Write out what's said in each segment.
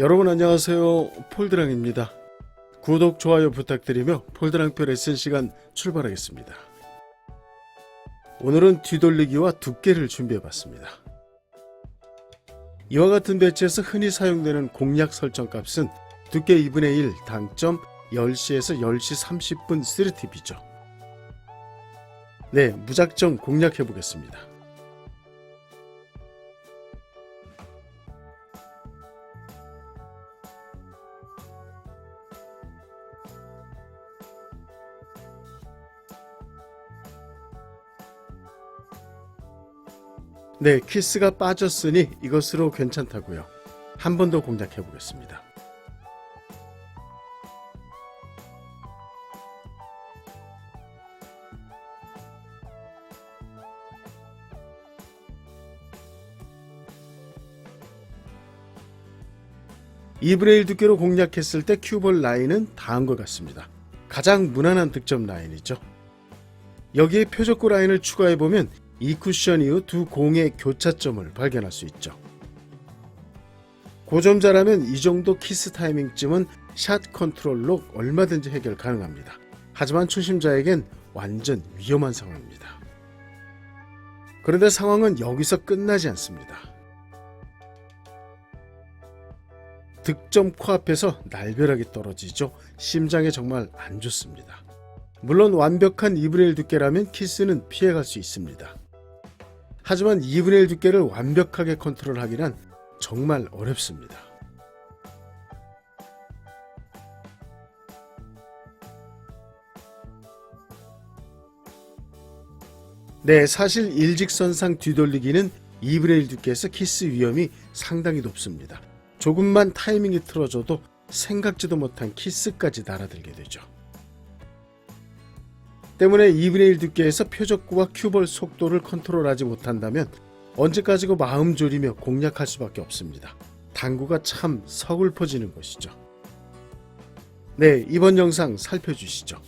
여러분 안녕하세요. 폴드랑입니다. 구독, 좋아요 부탁드리며 폴드랑표 레슨 시간 출발하겠습니다. 오늘은 뒤돌리기와 두께를 준비해봤습니다. 이와 같은 배치에서 흔히 사용되는 공략 설정 값은 두께 2분의 1, 당점 10시에서 10시 30분 3팁이죠. 네, 무작정 공략해 보겠습니다. 네, 키스가 빠졌으니 이것으로 괜찮다고요. 한 번 더 공략해 보겠습니다. 이브레일 두께로 공략했을 때 큐볼 라인은 다음과 같습니다. 가장 무난한 득점 라인이죠. 여기에 표적구 라인을 추가해 보면 이 쿠션 이후 두 공의 교차점을 발견할 수 있죠. 고점자라면 이 정도 키스 타이밍쯤은 샷 컨트롤로 얼마든지 해결 가능합니다. 하지만 초심자에겐 완전 위험한 상황입니다. 그런데 상황은 여기서 끝나지 않습니다. 득점 코앞에서 날벼락이 떨어지죠. 심장에 정말 안 좋습니다. 물론 완벽한 2분의 1 두께라면 키스는 피해갈 수 있습니다. 하지만 2분의 1 두께를 완벽하게 컨트롤하기란 정말 어렵습니다. 네, 사실 일직선상 뒤돌리기는 2분의 1 두께에서 키스 위험이 상당히 높습니다. 조금만 타이밍이 틀어져도 생각지도 못한 키스까지 날아들게 되죠. 때문에 2분의 1 두께에서 표적구와 큐볼 속도를 컨트롤하지 못한다면 언제 까지고 마음 졸이며 공략할 수밖에 없습니다. 당구가 참 서글퍼지는 것이죠. 네, 이번 영상 살펴주시죠.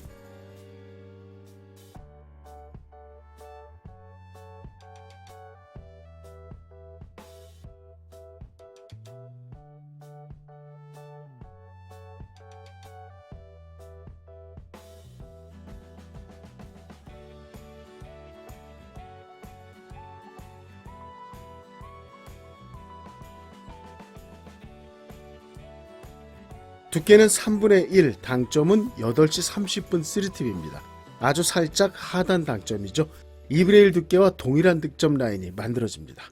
두께는 3분의 1, 당점은 8시 30분 3팁입니다. 아주 살짝 하단 당점이죠. 2분의 1 두께와 동일한 득점 라인이 만들어집니다.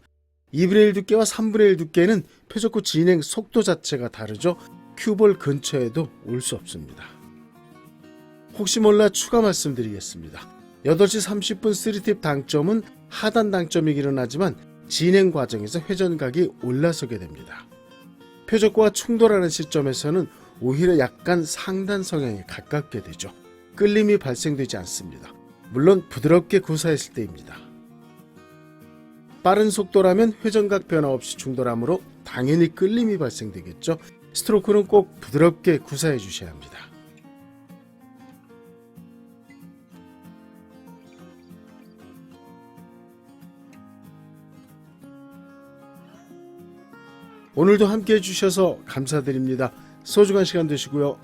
2분의 1 두께와 3분의 1 두께는 표적구 진행 속도 자체가 다르죠. 큐볼 근처에도 올 수 없습니다. 혹시 몰라 추가 말씀드리겠습니다. 8시 30분 3팁 당점은 하단 당점이기는 하지만 진행 과정에서 회전각이 올라서게 됩니다. 표적과 충돌하는 시점에서는 오히려 약간 상단 성향에 가깝게 되죠. 끌림이 발생되지 않습니다. 물론 부드럽게 구사했을 때입니다. 빠른 속도라면 회전각 변화 없이 충돌하므로 당연히 끌림이 발생되겠죠. 스트로크는 꼭 부드럽게 구사해 주셔야 합니다. 오늘도 함께 해주셔서 감사드립니다. 소중한 시간 되시고요.